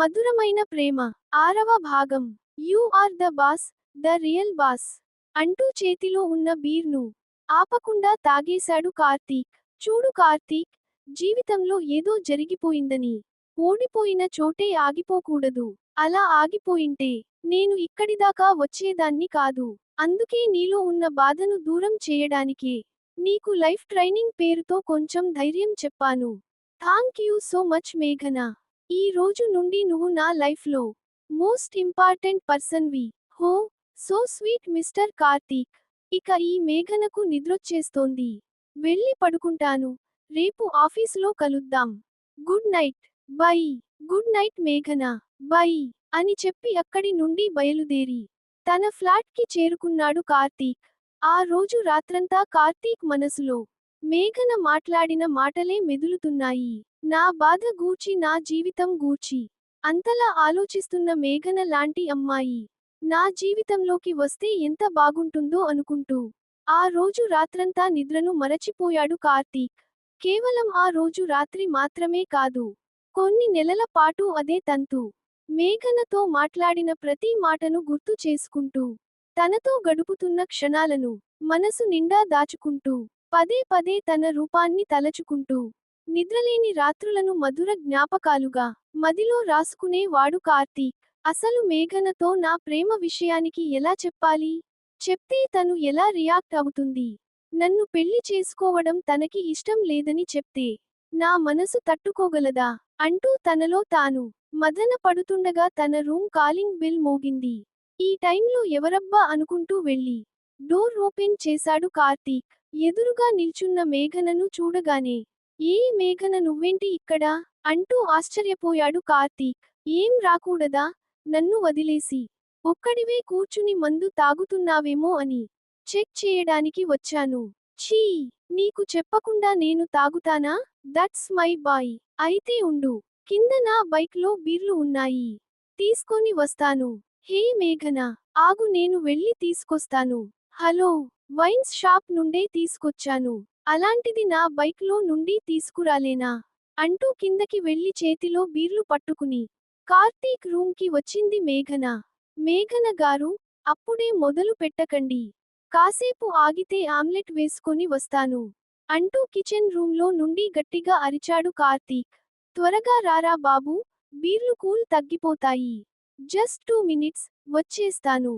మధురమైన ప్రేమ. ఆరవ భాగం. You are the boss the real boss. అంటూ చేతిలో ఉన్న బీర్ను ఆపకుండా తాగేశాడు కార్తీక్. చూడు కార్తీక్ జీవితంలో ఏదో జరిగిపోయిందని. ఓడిపోయిన చోటే ఆగిపోకూడదు. అలా ఆగిపోయింటే నేను ఇక్కడిదాకా వచ్చేదాన్ని కాదు. అందుకే నీలో ఉన్న బాధను దూరం చేయడానికే నీకు లైఫ్ ట్రైనింగ్ పేరుతో కొంచెం ధైర్యం చెప్పాను. థాంక్ యూ సో మచ్ మేఘనా. ఈ రోజు నుండి నువ్వు నా లైఫ్లో మోస్ట్ ఇంపార్టెంట్ పర్సన్వి హో సో స్వీట్ మిస్టర్ కార్తీక్. ఇక ఈ మేఘనకు నిద్రొచ్చేస్తోంది. వెళ్ళి పడుకుంటాను. రేపు ఆఫీసులో కలుద్దాం. Good night. Bye. Good night మేఘన. బై అని చెప్పి అక్కడి నుండి బయలుదేరి. తన ఫ్లాట్కి చేరుకున్నాడు కార్తీక్. ఆ రోజు రాత్రంతా కార్తీక్ మనసులో మేఘన మాట్లాడిన మాటలే మెదులుతున్నాయి. నా బాధ గూచి నా జీవితం గూచి అంతలా ఆలోచిస్తున్న మేఘన లాంటి అమ్మాయి. నా జీవితంలోకి వస్తే ఎంత బాగుంటుందో అనుకుంటూ. ఆ రోజు రాత్రంతా నిద్రను మరచిపోయాడు కార్తీక్. కేవలం ఆ రోజు రాత్రి మాత్రమే కాదు. కొన్ని నెలల పాటు అదే తంతు. మేఘనతో మాట్లాడిన ప్రతి మాటను గుర్తు చేసుకుంటూ. తనతో గడుపుతున్న క్షణాలను మనసు నిండా దాచుకుంటూ. పదే పదే తన రూపాన్ని తలచుకుంటూ. నిద్రలేని రాత్రులను మధుర జ్ఞాపకాలుగా మదిలో రాసుకునే వాడు కార్తీక్ అసలు మేఘనతో నా ప్రేమ విషయానికి ఎలా చెప్పాలి? చెప్తే తను ఎలా రియాక్ట్ అవుతుంది? నన్ను పెళ్ళి చేసుకోవడం తనకి ఇష్టం లేదని చెప్తే నా మనసు తట్టుకోగలదా? అంటూ తనలో తాను మదన పడుతుండగా తన రూమ్ కాలింగ్ బిల్ మోగింది. ఈ టైంలో ఎవరబ్బా అనుకుంటూ వెళ్ళి డోర్ ఓపెన్ చేశాడు కార్తీక్. ఎదురుగా నిల్చున్న మేఘనను చూడగానే ఏ మేఘన నువ్వేంటి ఇక్కడా? అంటూ ఆశ్చర్యపోయాడు కార్తీక్. ఏం రాకూడదా? నన్ను వదిలేసి. ఒక్కడివే కూర్చుని మందు తాగుతున్నావేమో అని. చెక్ చేయడానికి వచ్చాను. ఛీ! నీకు చెప్పకుండా నేను తాగుతానా? That's my boy. అయితే ఉండు. కింద నా బైక్లో బీర్లు ఉన్నాయి. తీసుకొని వస్తాను. హే మేఘన! ఆగు నేను వెళ్ళి తీసుకొస్తాను. హలో! వైన్స్ షాప్ నుండే తీసుకొచ్చాను. అలాంటిది నా బైక్లో నుండి తీసుకురాలేనా? అంటూ కిందకి వెళ్ళి చేతిలో బీర్లు పట్టుకుని కార్తీక్ రూమ్కి వచ్చింది మేఘన. మేఘన గారు అప్పుడే మొదలు పెట్టకండి. కాసేపు ఆగితే ఆమ్లెట్ వేసుకొని వస్తాను అంటూ కిచెన్ రూమ్లో నుండి గట్టిగా అరిచాడు కార్తీక్. త్వరగా రారా బాబు బీర్లు కూల్ తగ్గిపోతాయి. జస్ట్ టూ మినిట్స్ వచ్చేస్తాను.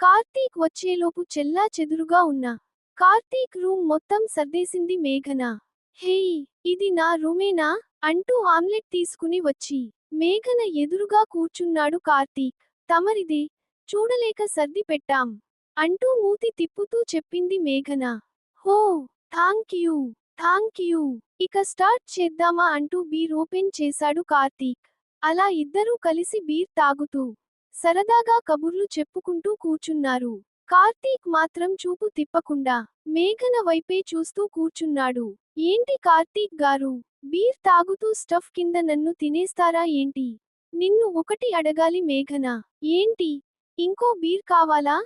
కార్తీక్ వచ్చేలోపు చెల్లా చెదురుగా ఉన్నా కార్తీక్ రూమ్ మొత్తం సర్దేసింది మేఘన. హేయ్ ఇది నా రూమేనా? అంటూ ఆమ్లెట్ తీసుకుని వచ్చి. మేఘన ఎదురుగా కూర్చున్నాడు కార్తీక్. తమరిదే చూడలేక సర్ది పెట్టాం అంటూ మూతి తిప్పుతూ చెప్పింది మేఘన. హో థాంక్ యూ థాంక్ యూ. ఇక స్టార్ట్ చేద్దామా? అంటూ బీర్ ఓపెన్ చేశాడు కార్తీక్. అలా ఇద్దరూ కలిసి బీర్ తాగుతూ సరదాగా కబుర్లు చెప్పుకుంటూ కూర్చున్నారు. కార్తీక్ మాత్రం చూపు తిప్పకుండా మేఘన వైపే చూస్తూ కూర్చున్నాడు. ఏంటి కార్తీక్ గారు? బీర్ తాగుతూ స్టఫ్ కింద నన్ను తినేస్తారా ఏంటి? నిన్ను ఒకటి అడగాలి మేఘన. ఏంటి? ఇంకో బీర్ కావాలా?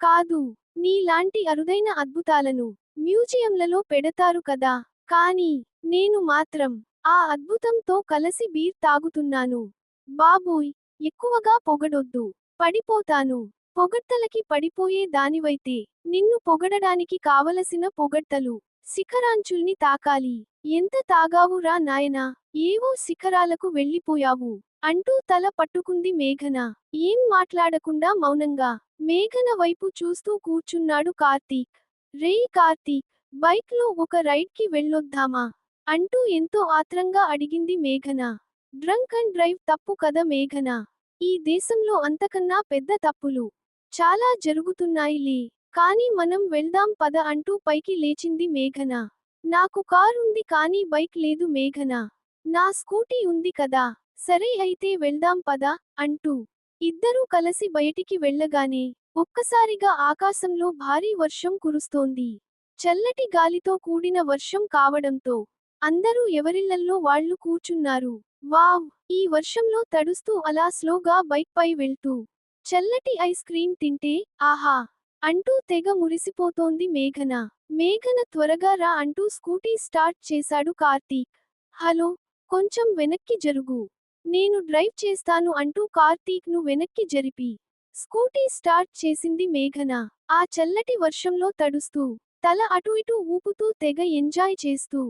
కాదు. నీలాంటి అరుదైన అద్భుతాలను మ్యూజియంలలో పెడతారు కదా. కానీ నేను మాత్రం ఆ అద్భుతంతో కలసి బీర్ తాగుతున్నాను. బాబోయ్! ఎక్కువగా పొగడొద్దు. పడిపోతాను. పొగడ్తలకి పడిపోయే దానివైతే నిన్ను పొగడడానికి కావలసిన పొగడ్తలు. శిఖరాంచుల్ని తాకాలి. ఎంత తాగావురా నాయనా? ఏవో శిఖరాలకు వెళ్ళిపోయావు. అంటూ తల పట్టుకుంది మేఘన. ఏం మాట్లాడకుండా మౌనంగా మేఘన వైపు చూస్తూ కూర్చున్నాడు కార్తీక్. రేయ్ కార్తీక్ బైక్లో ఒక రైడ్కి వెళ్ళొద్దామా? అంటూ ఎంతో ఆత్రంగా అడిగింది మేఘన. డ్రంక్ అండ్ డ్రైవ్ తప్పు కదా మేఘన. ఈ దేశంలో అంతకన్నా పెద్ద తప్పులు. చాలా జరుగుతున్నాయిలే. కానీ మనం వెళ్దాం పద అంటూ పైకి లేచింది మేఘన. నాకు కార్ ఉంది కానీ బైక్ లేదు మేఘన. నా స్కూటీ ఉంది కదా. సరే అయితే వెళ్దాం పద అంటూ. ఇద్దరూ కలిసి బయటికి వెళ్ళగానే ఒక్కసారిగా ఆకాశంలో భారీ వర్షం కురుస్తోంది. చల్లటి గాలితో కూడిన వర్షం కావడంతో అందరూ ఎవరిళ్ళల్లో వాళ్ళు కూర్చున్నారు. వావ్! ఈ వర్షంలో తడుస్తూ అలా స్లోగా బైక్ పై వెళ్తూ చల్లటి ఐస్ క్రీం తింటే ఆహా! అంటూ తెగ మురిసిపోతోంది మేఘన. మేఘన త్వరగా రా అంటూ స్కూటీ స్టార్ట్ చేశాడు కార్తీక్. హలో కొంచెం వెనక్కి జరుగు. నేను డ్రైవ్ చేస్తాను అంటూ కార్తీక్ను వెనక్కి జరిపి. స్కూటీ స్టార్ట్ చేసింది మేఘన. ఆ చల్లటి వర్షంలో తడుస్తూ తల అటు ఇటు ఊపుతూ తెగ ఎంజాయ్ చేస్తూ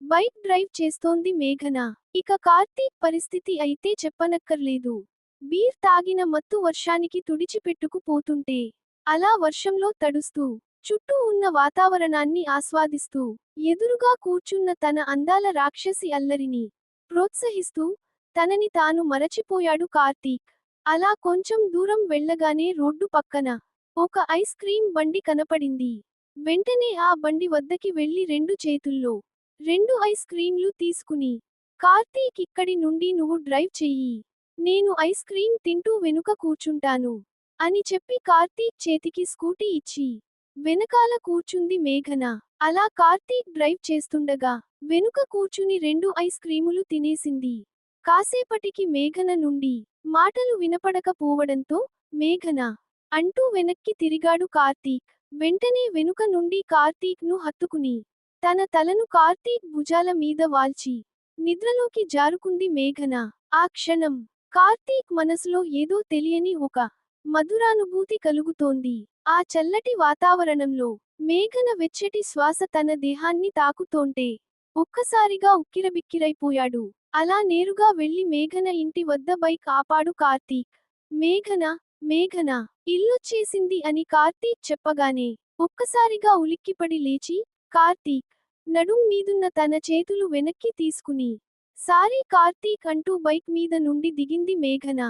బైక్ డ్రైవ్ చేస్తోంది మేఘన. ఇక కార్తీక్ పరిస్థితి అయితే చెప్పనక్కర్లేదు. బీర్ తాగిన మత్తు వర్షానికి తుడిచిపెట్టుకుపోతుంటే అలా వర్షంలో తడుస్తూ చుట్టూ ఉన్న వాతావరణాన్ని ఆస్వాదిస్తూ ఎదురుగా కూర్చున్న తన అందాల రాక్షసి అల్లరిని ప్రోత్సహిస్తూ తనని తాను మరచిపోయాడు కార్తీక్. అలా కొంచెం దూరం వెళ్ళగానే రోడ్డు పక్కన ఒక ఐస్ క్రీం బండి కనపడింది. వెంటనే ఆ బండి వద్దకి వెళ్ళి రెండు చేతుల్లో రెండు ఐస్ క్రీంలు తీసుకుని కార్తీక్ ఇక్కడి నుండి నువ్వు డ్రైవ్ చెయ్యి. నేను ఐస్ క్రీం తింటూ వెనుక కూర్చుంటాను అని చెప్పి కార్తీక్ చేతికి స్కూటీ ఇచ్చి వెనకాల కూర్చుంది మేఘన. అలా కార్తీక్ డ్రైవ్ చేస్తుండగా వెనుక కూర్చుని రెండు ఐస్ క్రీములు తినేసింది. కాసేపటికి మేఘన నుండి మాటలు వినపడకపోవడంతో మేఘన అంటూ వెనక్కి తిరిగాడు కార్తీక్. వెంటనే వెనుక నుండి కార్తీక్ను హత్తుకుని తన తలను కార్తీక్ భుజాల మీద వాల్చి నిద్రలోకి జారుకుంది మేఘన ఆ క్షణం కార్తీక్ మనసులో ఏదో తెలియని ఒక మధురానుభూతి కలుగుతోంది. ఆ చల్లటి వాతావరణంలో మేఘన వెచ్చటి శ్వాస తన దేహాన్ని తాకుతోంటే ఒక్కసారిగా ఉక్కిరబిక్కిరైపోయాడు. అలా నేరుగా వెళ్ళి మేఘన ఇంటి వద్ద బైక్ ఆపాడు కార్తీక్. మేఘన మేఘన ఇల్లొచ్చేసింది అని కార్తీక్ చెప్పగానే ఒక్కసారిగా ఉలిక్కిపడి లేచి కార్తీక్ నడుం మీదున్న తన చేతులు వెనక్కి తీసుకుని సారీ కార్తీక్ అంటూ బైక్ మీద నుండి దిగింది మేఘన.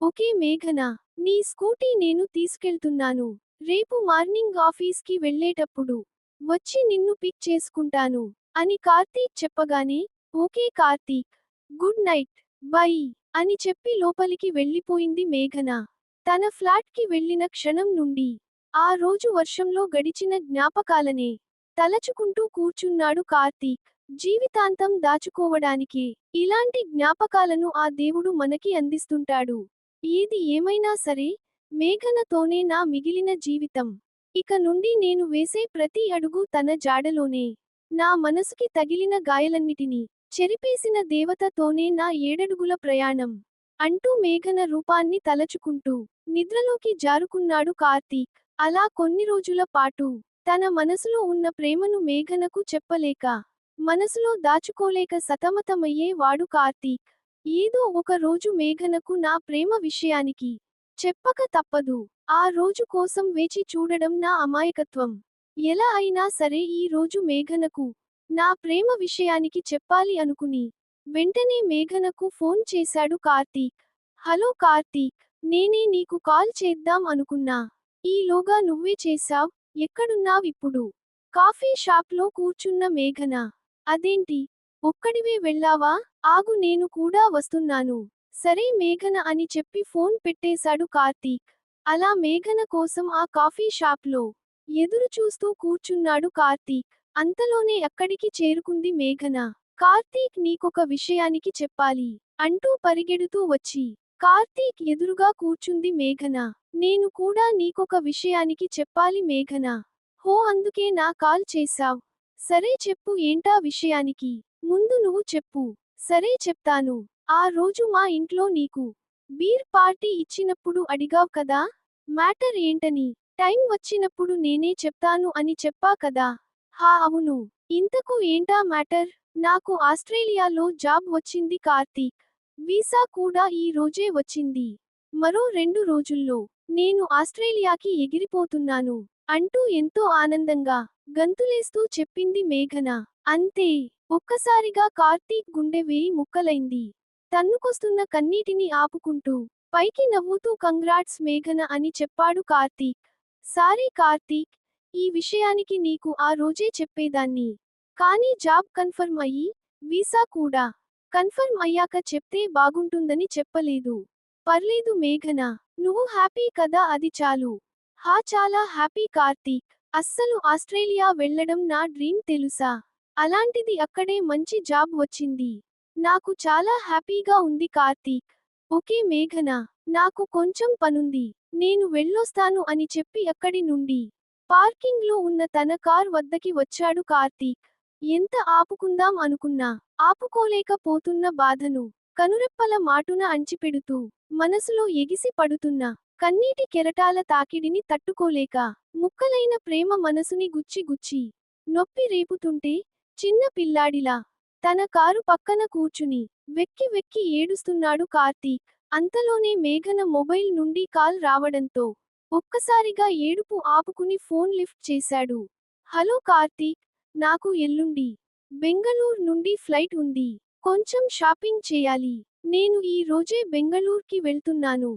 ఓకే మేఘన నీ స్కూటీ నేను తీసుకెళ్తున్నాను. రేపు మార్నింగ్ ఆఫీస్కి వెళ్ళేటప్పుడు వచ్చి నిన్ను పిక్ చేసుకుంటాను అని కార్తీక్ చెప్పగానే okay Karthik good night bye అని చెప్పి లోపలికి వెళ్ళిపోయింది మేఘన. తన ఫ్లాట్కి వెళ్ళిన క్షణం నుండి ఆ రోజు వర్షంలో గడిచిన జ్ఞాపకాలనే తలచుకుంటూ కూర్చున్నాడు కార్తీక్. జీవితాంతం దాచుకోవడానికి ఇలాంటి జ్ఞాపకాలను ఆ దేవుడు మనకి అందిస్తుంటాడు. ఏది ఏమైనా సరే మేఘనతోనే నా మిగిలిన జీవితం. ఇక నుండి నేను వేసే ప్రతి అడుగు తన జాడలోనే. నా మనసుకి తగిలిన గాయలన్నిటినీ చెరిపేసిన దేవతతోనే నా ఏడడుగుల ప్రయాణం. అంటూ మేఘన రూపాన్ని తలచుకుంటూ నిద్రలోకి జారుకున్నాడు కార్తీక్. అలా కొన్ని రోజుల పాటు తన మనసులో ఉన్న ప్రేమను మేఘనకు చెప్పలేక మనసులో దాచుకోలేక సతమతమయ్యే వాడు కార్తీక్. ఏదో ఒక రోజు మేఘనకు నా ప్రేమ విషయానికి చెప్పక తప్పదు. ఆ రోజు కోసం వేచి చూడడం నా అమాయకత్వం. ఎలా అయినా సరే ఈ రోజు మేఘనకు నా ప్రేమ విషయానికి చెప్పాలి అనుకుని వెంటనే మేఘనకు ఫోన్ చేశాడు కార్తీక్. హలో కార్తీక్ నేనే నీకు కాల్ చేద్దాం అనుకున్నా. ఈలోగా నువ్వే చేశావ్. ఎక్కడున్నావిప్పుడు కాఫీ షాప్లో కూర్చున్న మేఘన అదేంటి? ఒక్కడివే వెళ్ళావా? ఆగు నేను కూడా వస్తున్నాను. సరే మేఘన అని చెప్పి ఫోన్ పెట్టేశాడు కార్తీక్. అలా మేఘన కోసం ఆ కాఫీ షాప్లో ఎదురు చూస్తూ కూర్చున్నాడు కార్తీక్. అంతలోనే అక్కడికి చేరుకుంది మేఘన. కార్తీక్ నీకొక విషయానికి చెప్పాలి అంటూ పరిగెడుతూ వచ్చి. కార్తీక్ ఎదురుగా కూర్చుంది మేఘన. నేను కూడా నీకొక విషయానికి చెప్పాలి మేఘన. హో అందుకే నా కాల్ చేశావ్. సరే చెప్పు ఏంటా విషయానికి? ముందు నువ్వు చెప్పు. సరే చెప్తాను. ఆ రోజు మా ఇంట్లో నీకు బీర్ పార్టీ ఇచ్చినప్పుడు అడిగావ్ కదా? మ్యాటర్ ఏంటని? టైం వచ్చినప్పుడు నేనే చెప్తాను అని చెప్పా కదా? హా అవును. ఇంతకు ఏంటా మ్యాటర్? నాకు ఆస్ట్రేలియాలో జాబ్ వచ్చింది కార్తీక్. వీసా కూడా ఈ రోజే వచ్చింది. మరో రెండు రోజుల్లో నేను ఆస్ట్రేలియాకి ఎగిరిపోతున్నాను. అంటూ ఎంతో ఆనందంగా గంతులేస్తూ చెప్పింది మేఘన. అంతే. ఒక్కసారిగా కార్తీక్ గుండె వేయి ముక్కలైంది. తన్నుకొస్తున్న కన్నీటిని ఆపుకుంటూ పైకి నవ్వుతూ కంగ్రాట్స్ మేఘన అని చెప్పాడు కార్తీక్. సారీ కార్తీక్ ఈ విషయానికి నీకు ఆ రోజే చెప్పేదాన్ని. కానీ జాబ్ కన్ఫర్మ్ అయ్యి వీసా కూడా. కన్ఫర్మ్ అయ్యాక చెప్తే బాగుంటుందని చెప్పలేదు. పర్లేదు మేఘన నువ్వు హ్యాపీ కదా అది చాలు. హా చాలా హ్యాపీ కార్తీక్. అస్సలు ఆస్ట్రేలియా వెళ్ళడం నా డ్రీమ్ తెలుసా? అలాంటిది అక్కడే మంచి జాబ్ వచ్చింది. నాకు చాలా హ్యాపీగా ఉంది కార్తీక్. ఓకే మేఘన నాకు కొంచెం పనుంది. నేను వెళ్ళొస్తాను అని చెప్పి అక్కడి నుండి. పార్కింగ్లో ఉన్న తన కార్ వద్దకి వచ్చాడు కార్తీక్. ఎంత ఆపుకుందాం అనుకున్నా. ఆపుకోలేకపోతున్న బాధను కనురెప్పల మాటున అంచిపెడుతూ మనసులో ఎగిసి పడుతున్న. కన్నీటి కెరటాల తాకిడిని తట్టుకోలేక ముక్కలైన ప్రేమ మనసుని గుచ్చి గుచ్చి నొప్పి రేపుతుంటే చిన్న పిల్లాడిలా తన కారు పక్కన కూర్చుని వెక్కి వెక్కి ఏడుస్తున్నాడు కార్తీక్. అంతలోనే మేఘన మొబైల్ నుండి కాల్ రావడంతో ఒక్కసారిగా ఏడుపు ఆపుకుని ఫోన్ లిఫ్ట్ చేశాడు. హలో కార్తీక్ నాకు ఎల్లుండి. బెంగళూరు నుండి ఫ్లైట్ ఉంది. కొంచెం షాపింగ్ చేయాలి. నేను ఈ రోజే బెంగళూరుకి వెళ్తున్నాను.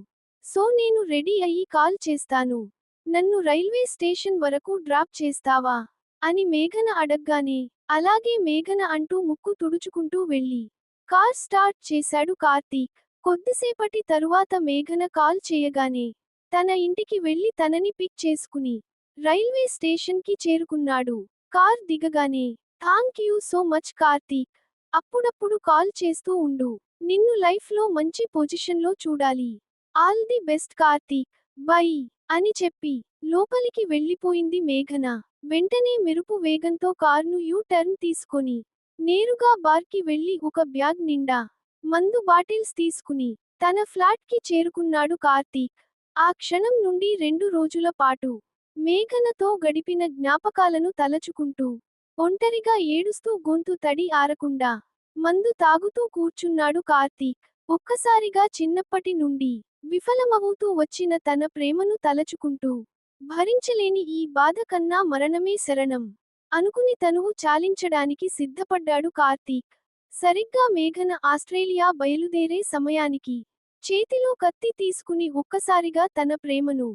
సో నేను రెడీ అయ్యి కాల్ చేస్తాను. నన్ను రైల్వే స్టేషన్ వరకు డ్రాప్ చేస్తావా? అని మేఘన అడగ్గానే అలాగే మేఘన అంటూ ముక్కు తుడుచుకుంటూ వెళ్ళి కార్ స్టార్ట్ చేశాడు కార్తీక్. కొద్దిసేపటి తరువాత మేఘన కాల్ చేయగానే తన ఇంటికి వెళ్ళి తనని పిక్ చేసుకుని రైల్వే స్టేషన్కి చేరుకున్నాడు. కార్ దిగగానే thank you so much Karthik. అప్పుడప్పుడు కాల్ చేస్తూ ఉండు. నిన్ను లైఫ్లో మంచి పొజిషన్లో చూడాలి. All the best Karthik bye అని చెప్పి లోపలికి వెళ్ళిపోయింది మేఘన. వెంటనే మెరుపు వేగంతో కార్ను యూ టర్న్ తీసుకొని నేరుగా బార్కి వెళ్ళి ఒక బ్యాగ్ నిండా మందు బాటిల్స్ తీసుకుని తన ఫ్లాట్కి చేరుకున్నాడు కార్తీక్. ఆ క్షణం నుండి రెండు రోజుల పాటు మేఘనతో గడిపిన జ్ఞాపకాలను తలచుకుంటూ ఒంటరిగా ఏడుస్తూ గొంతు తడి ఆరకుండా మందు తాగుతూ కూర్చున్నాడు కార్తీక్. ఒక్కసారిగా చిన్నప్పటి నుండి విఫలమవుతూ వచ్చిన తన ప్రేమను తలచుకుంటూ భరించలేని ఈ బాధ కన్నా మరణమే శరణం అనుకుని తనువు చాలించడానికి సిద్ధపడ్డాడు కార్తీక్. సరిగ్గా మేఘన ఆస్ట్రేలియా బయలుదేరే సమయానికి చేతిలో కత్తి తీసుకుని ఒక్కసారిగా తన ప్రేమను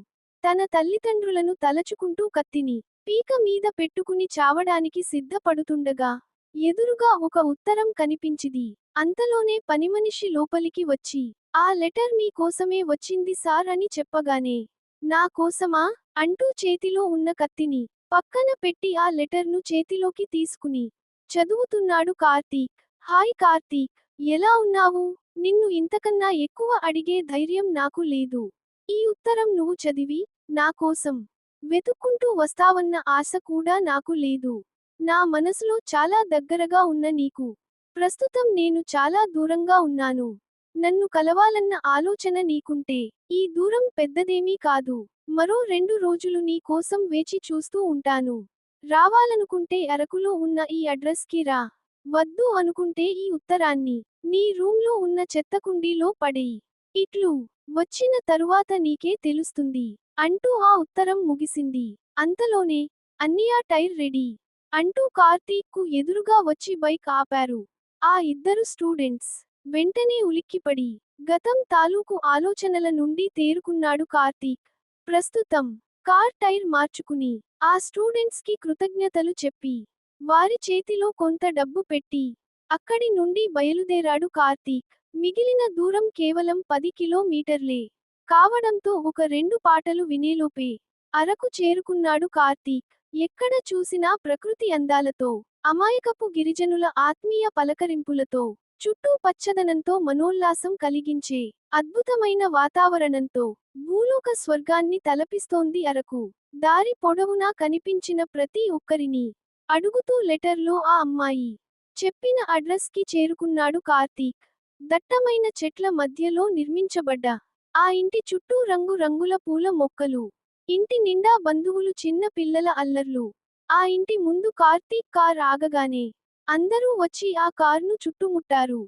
తన తల్లిదండ్రులను తలచుకుంటూ కత్తిని పీక మీద పెట్టుకుని చావడానికి సిద్ధపడుతుండగా ఎదురుగా ఒక ఉత్తరం కనిపించిది. అంతలోనే పనిమనిషి లోపలికి వచ్చి ఆ లెటర్ మీ కోసమే వచ్చింది సార్ అని చెప్పగానే నా కోసమా? అంటూ చేతిలో ఉన్న కత్తిని పక్కన పెట్టి ఆ లెటర్ను చేతిలోకి తీసుకుని చదువుతున్నాడు కార్తీక్. హాయ్ కార్తీక్ ఎలా ఉన్నావు? నిన్ను ఇంతకన్నా ఎక్కువ అడిగే ధైర్యం నాకు లేదు. ఈ ఉత్తరం నువ్వు చదివి నా కోసం. వెతుక్కుంటూ వస్తావన్న ఆశ కూడా నాకు లేదు. నా మనసులో చాలా దగ్గరగా ఉన్న నీకు. ప్రస్తుతం నేను చాలా దూరంగా ఉన్నాను. నన్ను కలవాలన్న ఆలోచన నీకుంటే ఈ దూరం పెద్దదేమీ కాదు. మరో రెండు రోజులు నీ కోసం వేచి చూస్తూ ఉంటాను. రావాలనుకుంటే అరకులో ఉన్న ఈ అడ్రస్కి రా. వద్దు అనుకుంటే ఈ ఉత్తరాన్ని. నీ రూంలో ఉన్న చెత్త కుండీలో పడేయి. ఇట్లు. వచ్చిన తరువాత నీకే తెలుస్తుంది. అంటూ ఆ ఉత్తరం ముగిసింది. అంతలోనే అన్నయ్య టైర్ రెడీ. అంటూ కార్తీక్కు ఎదురుగా వచ్చి బైక్ ఆపారు. ఆ ఇద్దరు స్టూడెంట్స్. వెంటనే ఉలిక్కిపడి గతం తాలూకు ఆలోచనల నుండి తేరుకున్నాడు కార్తీక్. ప్రస్తుతం కార్ టైర్ మార్చుకుని ఆ స్టూడెంట్స్కి కృతజ్ఞతలు చెప్పి వారి చేతిలో కొంత డబ్బు పెట్టి అక్కడి నుండి బయలుదేరాడు కార్తీక్. మిగిలిన దూరం కేవలం పది కిలోమీటర్లే. కావడంతో ఒక రెండు పాటలు వినేలోపే అరకు చేరుకున్నాడు కార్తీక్. ఎక్కడ చూసినా ప్రకృతి అందాలతో అమాయకపు గిరిజనుల ఆత్మీయ పలకరింపులతో చుట్టూ పచ్చదనంతో మనోల్లాసం కలిగించే అద్భుతమైన వాతావరణంతో భూలోక స్వర్గాన్ని తలపిస్తోంది అరకు. దారి పొడవునా కనిపించిన ప్రతి ఒక్కరిని అడుగుతూ లెటర్లో ఆ అమ్మాయి చెప్పిన అడ్రస్కి చేరుకున్నాడు కార్తీక్. దట్టమైన చెట్ల మధ్యలో నిర్మించబడ్డ ఆ ఇంటి చుట్టూ రంగు రంగుల పూల మొక్కలు ఇంటి నిండా బంధువులు చిన్న పిల్లల అల్లర్లు. ఆ ఇంటి ముందు కార్తీక్ కార్ ఆగగానే అందరూ వచ్చి ఆ కారును చుట్టుముట్టారు.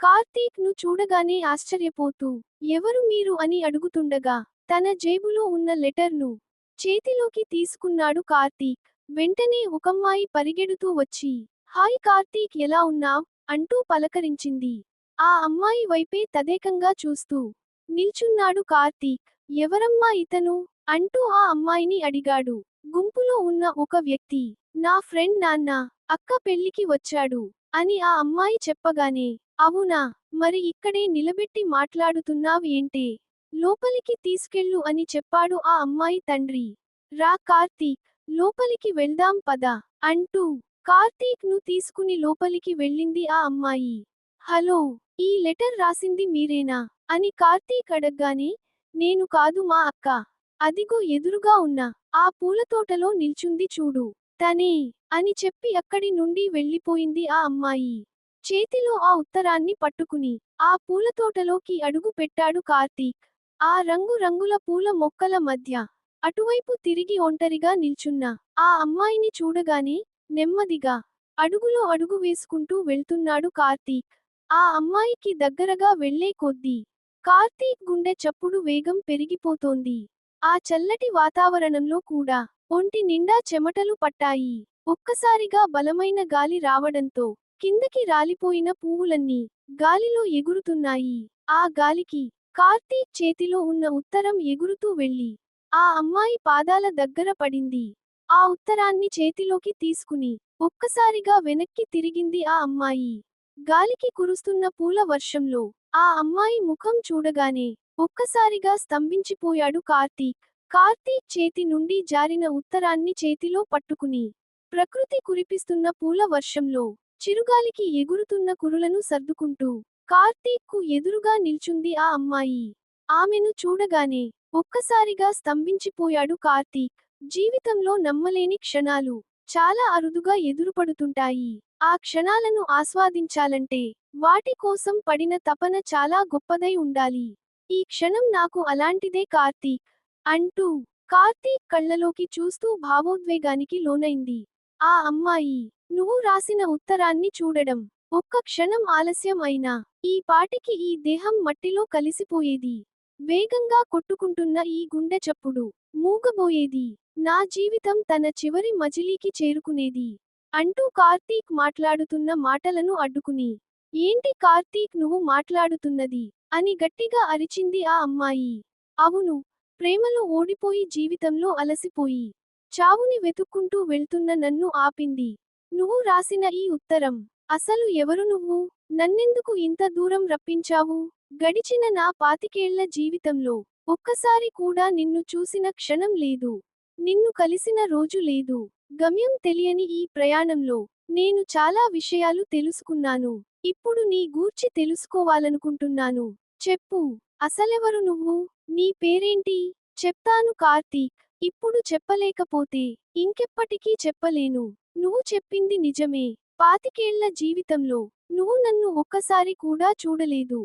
కార్తీక్ను చూడగానే ఆశ్చర్యపోతూ ఎవరు మీరు? అని అడుగుతుండగా తన జేబులో ఉన్న లెటర్ను చేతిలోకి తీసుకున్నాడు కార్తీక్. వెంటనే ఒకమ్మాయి పరిగెడుతూ వచ్చి హాయ్ కార్తీక్ ఎలా ఉన్నావ్? అంటూ పలకరించింది. ఆ అమ్మాయి వైపే తదేకంగా చూస్తూ నిల్చున్నాడు కార్తీక్. ఎవరమ్మా ఇతను? అంటూ ఆ అమ్మాయిని అడిగాడు. గుంపులో ఉన్న ఒక వ్యక్తి నా ఫ్రెండ్ నాన్న. అక్క పెళ్ళికి వచ్చాడు అని ఆ అమ్మాయి చెప్పగానే అవునా మరి ఇక్కడే నిలబెట్టి మాట్లాడుతున్నావ్ ఏంటే? లోపలికి తీసుకెళ్ళు అని చెప్పాడు ఆ అమ్మాయి తండ్రి. రా కార్తీక్ లోపలికి వెళ్దాం పద అంటూ కార్తీక్ను తీసుకుని లోపలికి వెళ్ళింది ఆ అమ్మాయి. హలో ఈ లెటర్ రాసింది మీరేనా? అని కార్తీక్ అడగ్గానే నేను కాదు మా అక్క. అదిగో ఎదురుగా ఉన్న ఆ పూలతోటలో నిల్చుంది చూడు. తనే అని చెప్పి అక్కడి నుండి వెళ్ళిపోయింది ఆ అమ్మాయి. చేతిలో ఆ ఉత్తరాన్ని పట్టుకుని ఆ పూలతోటలోకి అడుగు పెట్టాడు కార్తీక్. ఆ రంగు రంగుల పూల మొక్కల మధ్య అటువైపు తిరిగి ఒంటరిగా నిల్చున్న ఆ అమ్మాయిని చూడగానే నెమ్మదిగా అడుగులో అడుగు వేసుకుంటూ వెళ్తున్నాడు కార్తీక్. ఆ అమ్మాయికి దగ్గరగా వెళ్ళే కొద్దీ కార్తీక్ గుండె చప్పుడు వేగం పెరిగిపోతోంది. ఆ చల్లటి వాతావరణంలో కూడా ఒంటి నిండా చెమటలు పట్టాయి. ఒక్కసారిగా బలమైన గాలి రావడంతో కిందకి రాలిపోయిన పువ్వులన్నీ గాలిలో ఎగురుతున్నాయి. ఆ గాలికి కార్తీక్ చేతిలో ఉన్న ఉత్తరం ఎగురుతూ వెళ్ళి ఆ అమ్మాయి పాదాల దగ్గర పడింది. ఆ ఉత్తరాన్ని చేతిలోకి తీసుకుని ఒక్కసారిగా వెనక్కి తిరిగింది ఆ అమ్మాయి. గాలికి కురుస్తున్న పూల వర్షంలో ఆ అమ్మాయి ముఖం చూడగానే ఒక్కసారిగా స్తంభించిపోయాడు కార్తీక్. కార్తీక్ చేతి నుండి జారిన ఉత్తరాన్ని చేతిలో పట్టుకుని ప్రకృతి కురిపిస్తున్న పూల వర్షంలో చిరుగాలికి ఎగురుతున్న కురులను సర్దుకుంటూ కార్తీక్కు ఎదురుగా నిల్చుంది ఆ అమ్మాయి. ఆమెను చూడగానే ఒక్కసారిగా స్తంభించిపోయాడు కార్తీక్. జీవితంలో నమ్మలేని క్షణాలు చాలా అరుదుగా ఎదురుపడుతుంటాయి. ఆ క్షణాలను ఆస్వాదించాలంటే వాటి కోసం పడిన తపన చాలా గొప్పదై ఉండాలి. ఈ క్షణం నాకు అలాంటిదే కార్తీక్. అంటూ కార్తీక్ కళ్ళలోకి చూస్తూ భావోద్వేగానికి లోనైంది. ఆ అమ్మాయి నువ్వు రాసిన ఉత్తరాన్ని చూడడం ఒక్క క్షణం ఆలస్యం అయినా ఈ పాటికి ఈ దేహం మట్టిలో కలిసిపోయేది. వేగంగా కొట్టుకుంటున్న ఈ గుండె చప్పుడు మూగబోయేది. నా జీవితం తన చివరి మజిలీకి చేరుకునేది అంటూ కార్తీక్ మాట్లాడుతున్న మాటలను అడ్డుకుని. ఏంటి కార్తీక్ నువ్వు మాట్లాడుతున్నది? అని గట్టిగా అరిచింది ఆ అమ్మాయి. అవును ప్రేమలో ఓడిపోయి జీవితంలో అలసిపోయి చావుని వెతుక్కుంటూ వెళ్తున్న నన్ను ఆపింది. నువ్వు రాసిన ఈ ఉత్తరం అసలు ఎవరు నువ్వు? నన్నెందుకు ఇంత దూరం రప్పించావు? గడిచిన నా పాతికేళ్ళ జీవితంలో ఒక్కసారి కూడా నిన్ను చూసిన క్షణం లేదు. నిన్ను కలిసిన రోజు లేదు. గమ్యం తెలియని ఈ ప్రయాణంలో నేను చాలా విషయాలు తెలుసుకున్నాను. ఇప్పుడు నీ గూర్చి తెలుసుకోవాలనుకుంటున్నాను. చెప్పు. అసలెవరు నువ్వు? నీ పేరేంటి? చెప్తాను కార్తీక్. ఇప్పుడు చెప్పలేకపోతే ఇంకెప్పటికీ చెప్పలేను. నువ్వు చెప్పింది నిజమే. పాతికేళ్ళ జీవితంలో నువ్వు నన్ను ఒక్కసారి కూడా చూడలేదు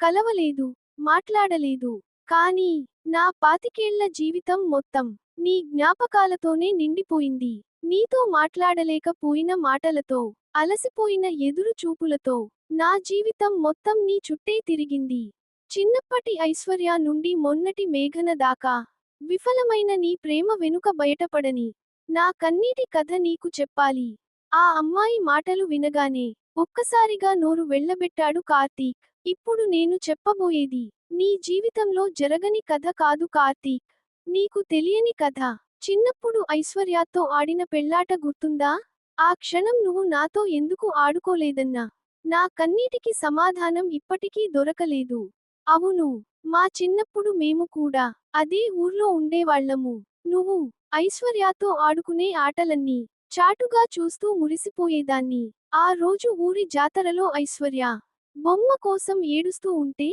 కలవలేదు మాట్లాడలేదు. కానీ నా పాతికేళ్ళ జీవితం మొత్తం నీ జ్ఞాపకాలతోనే నిండిపోయింది. నీతో మాట్లాడలేకపోయిన మాటలతో అలసిపోయిన ఎదురు చూపులతో నా జీవితం మొత్తం నీ చుట్టే తిరిగింది. చిన్నప్పటి ఐశ్వర్య నుండి మొన్నటి మేఘన దాకా విఫలమైన నీ ప్రేమ వెనుక బయటపడని నా కన్నీటి కథ నీకు చెప్పాలి. ఆ అమ్మాయి మాటలు వినగానే ఒక్కసారిగా నోరు వెళ్ళబెట్టాడు కార్తీక్. ఇప్పుడు నేను చెప్పబోయేది నీ జీవితంలో జరగని కథ కాదు కార్తీక్. నీకు తెలియని కథ. చిన్నప్పుడు ఐశ్వర్యతో ఆడిన పెళ్ళాట గుర్తుందా? ఆ క్షణం నువ్వు నాతో ఎందుకు ఆడుకోలేదన్నా? నా కన్నీటికి సమాధానం ఇప్పటికీ దొరకలేదు. అవును మా చిన్నప్పుడు మేము కూడా అదే ఊర్లో ఉండేవాళ్ళము నువ్వు ఐశ్వర్యాతో ఆడుకునే ఆటలన్నీ చాటుగా చూస్తూ మురిసిపోయేదాన్ని. ఆ రోజు ఊరి జాతరలో ఐశ్వర్య బొమ్మ కోసం ఏడుస్తూ ఉంటే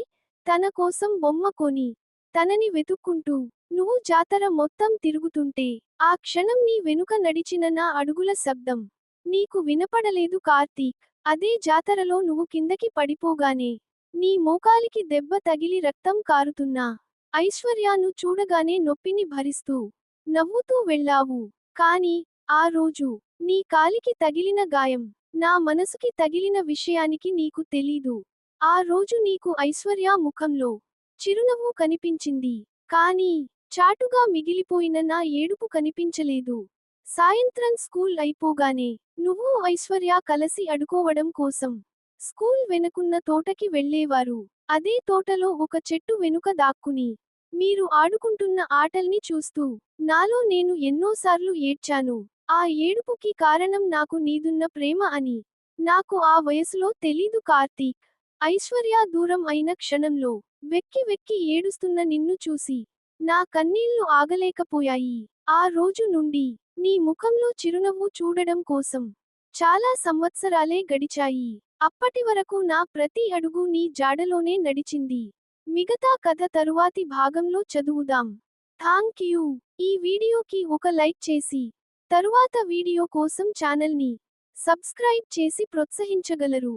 తన కోసం బొమ్మ కొని తనని వెతుక్కుంటూ నువ్వు జాతర మొత్తం తిరుగుతుంటే ఆ క్షణం నీ వెనుక నడిచిన నా అడుగుల శబ్దం నీకు వినపడలేదు కార్తీక్. అదే జాతరలో నువ్వు కిందకి పడిపోగానే నీ మోకాలికి దెబ్బ తగిలి రక్తం కారుతున్నా. ఐశ్వర్యాను చూడగానే నొప్పిని భరిస్తూ నవ్వుతూ వెళ్ళావు. కాని ఆ రోజు నీ కాలికి తగిలిన గాయం నా మనసుకి తగిలిన విషయానికి నీకు తెలీదు. ఆ రోజు నీకు ఐశ్వర్య ముఖంలో చిరునవ్వు కనిపించింది. కానీ చాటుగా మిగిలిపోయిన నా ఏడుపు కనిపించలేదు. సాయంత్రం స్కూల్ అయిపోగానే నువ్వు ఐశ్వర్య కలసి అడుకోవడం కోసం స్కూల్ వెనుకున్న తోటకి వెళ్ళేవారు. అదే తోటలో ఒక చెట్టు వెనుక దాక్కుని మీరు ఆడుకుంటున్న ఆటల్ని చూస్తూ నాలో నేను ఎన్నోసార్లు ఏడ్చాను. ఆ ఏడుపుకి కారణం నాకు నీదున్న ప్రేమ అని. నాకు ఆ వయసులో తెలీదు కార్తీక్. ఐశ్వర్య దూరం అయిన క్షణంలో వెక్కి వెక్కి ఏడుస్తున్న నిన్ను చూసి నా కన్నీళ్ళు ఆగలేకపోయాయి. ఆ రోజు నుండి నీ ముఖంలో చిరునవ్వు చూడడం కోసం చాలా సంవత్సరాలే గడిచాయి. అప్పటి వరకు నా ప్రతి అడుగు నీ జాడలోనే నడిచింది. మిగతా కథ తరువాతి భాగంలో చదువుదాం. Thank you. ఈ వీడియోకి ఒక లైక్ చేసి తరువాత వీడియో కోసం ఛానల్ని సబ్స్క్రైబ్ చేసి ప్రోత్సహించగలరు.